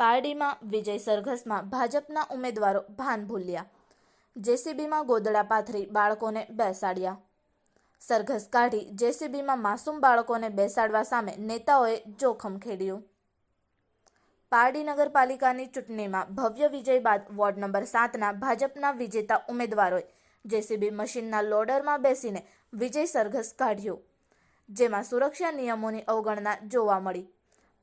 પારડીમાં વિજય સરઘસમાં ભાજપના ઉમેદવારો ભાન ભૂલ્યા. જેસીબીમાં ગોદડા પાથરી બાળકોને બેસાડ્યા. સરઘસ કાઢી જેસીબીમાં માસૂમ બાળકોને બેસાડવા સામે નેતાઓએ જોખમ ખેડ્યું. પારડી નગરપાલિકાની ચૂંટણીમાં ભવ્ય વિજય બાદ વોર્ડ નંબર સાતના ભાજપના વિજેતા ઉમેદવારોએ જેસીબી મશીનના લોડરમાં બેસીને વિજય સરઘસ કાઢ્યો, જેમાં સુરક્ષા નિયમોની અવગણના જોવા મળી.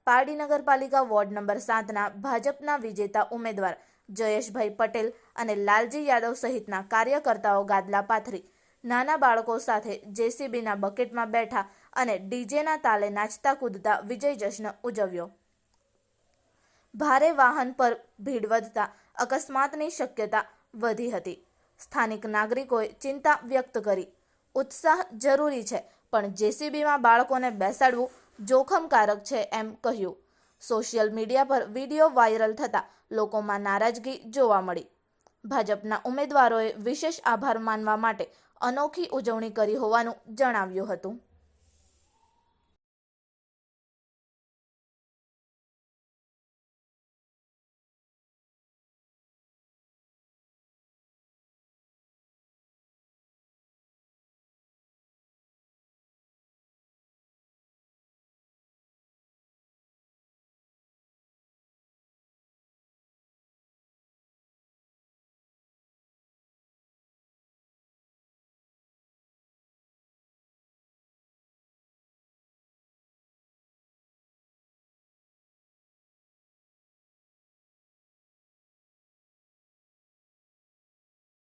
પારડી નગરપાલિકા વોર્ડ નંબર સાતના ભાજપના વિજેતા ઉમેદવાર જયેશભાઈ પટેલ અને લાલજી યાદવ સહિતના કાર્યકર્તાઓ ગાદલા પાથરી. નાના બાળકો સાથે જેસીબીના બકેટમાં બેઠા અને ડીજેના તાલે નાચતા કૂદતા વિજય જશ્ન ઉજવ્યો. ભારે વાહન પર ભીડ વધતા અકસ્માતની શક્યતા વધી હતી. સ્થાનિક નાગરિકોએ ચિંતા વ્યક્ત કરી. ઉત્સાહ જરૂરી છે. પણ જેસીબીમાં બાળકોને બેસાડવું જોખમકારક છે એમ કહ્યું. સોશિયલ મીડિયા પર વીડિયો વાયરલ થતાં લોકોમાં નારાજગી જોવા મળી. ભાજપના ઉમેદવારોએ વિશેષ આભાર માનવા માટે અનોખી ઉજવણી કરી હોવાનું જણાવ્યું હતું.